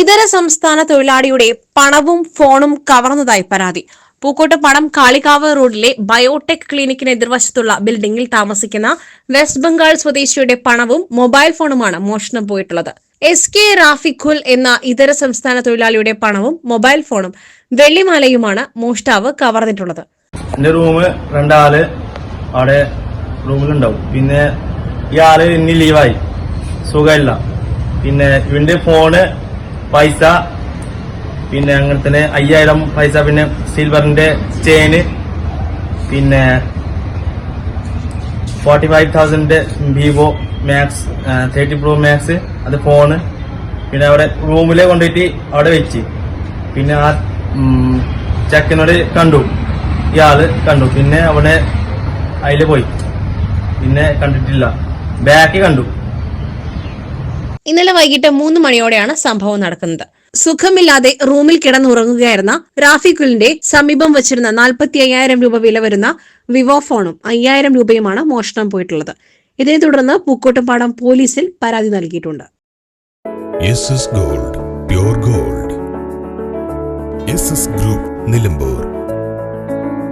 ഇതര സംസ്ഥാന തൊഴിലാളിയുടെ പണവും ഫോണും കവർന്നതായി പരാതി. പൂക്കോട്ട് പണം കാളികാവ് റോഡിലെ ബയോടെക് ക്ലിനിക്കിന് എതിർവശത്തുള്ള ബിൽഡിംഗിൽ താമസിക്കുന്ന വെസ്റ്റ് ബംഗാൾ സ്വദേശിയുടെ പണവും മൊബൈൽ ഫോണുമാണ് മോഷണം പോയിട്ടുള്ളത്. എസ് കെ റാഫിഖുൽ എന്ന ഇതര സംസ്ഥാന തൊഴിലാളിയുടെ പണവും മൊബൈൽ ഫോണും വെള്ളിമാലയുമാണ് മോഷ്ടാവ് കവർന്നിട്ടുള്ളത്. എന്റെ റൂം രണ്ടാൾ അവിടെ റൂമിലുണ്ടാവും പിന്നെ ഈ ആൾ ഇനി ലീവായി സുഖമില്ല. പിന്നെ ഇവന്റെ ഫോണ് പൈസ പിന്നെ അങ്ങനെ തന്നെ അയ്യായിരം പൈസ പിന്നെ സിൽവറിന്റെ ചെയിന് പിന്നെ forty five തൗസൻഡിന്റെ Vivo max thirty pro max അത് ഫോണ് പിന്നെ അവിടെ റൂമിലെ കൊണ്ടുപോയിട്ട് അവിടെ വെച്ച്. പിന്നെ ആ ചക്കനോട് കണ്ടു. ഇയാൾ കണ്ടു. പിന്നെ അവിടെ അതിൽ പോയി. പിന്നെ കണ്ടിട്ടില്ല. ബാക്ക് കണ്ടു. ഇന്നലെ വൈകിട്ട് മൂന്ന് മണിയോടെയാണ് സംഭവം നടക്കുന്നത്. സുഖമില്ലാതെ റൂമിൽ കിടന്നുറങ്ങുകയായിരുന്ന റാഫിഖുലിന്റെ സമീപം വച്ചിരുന്ന നാൽപ്പത്തി അയ്യായിരം രൂപ വില വരുന്ന വിവോ ഫോണും അയ്യായിരം രൂപയുമാണ് മോഷണം പോയിട്ടുള്ളത്. ഇതിനെ തുടർന്ന് പൂക്കോട്ടുംപാടം പോലീസിൽ പരാതി നൽകിയിട്ടുണ്ട്. Gold gold. ഗ്രൂപ്പ് നിലമ്പൂർ.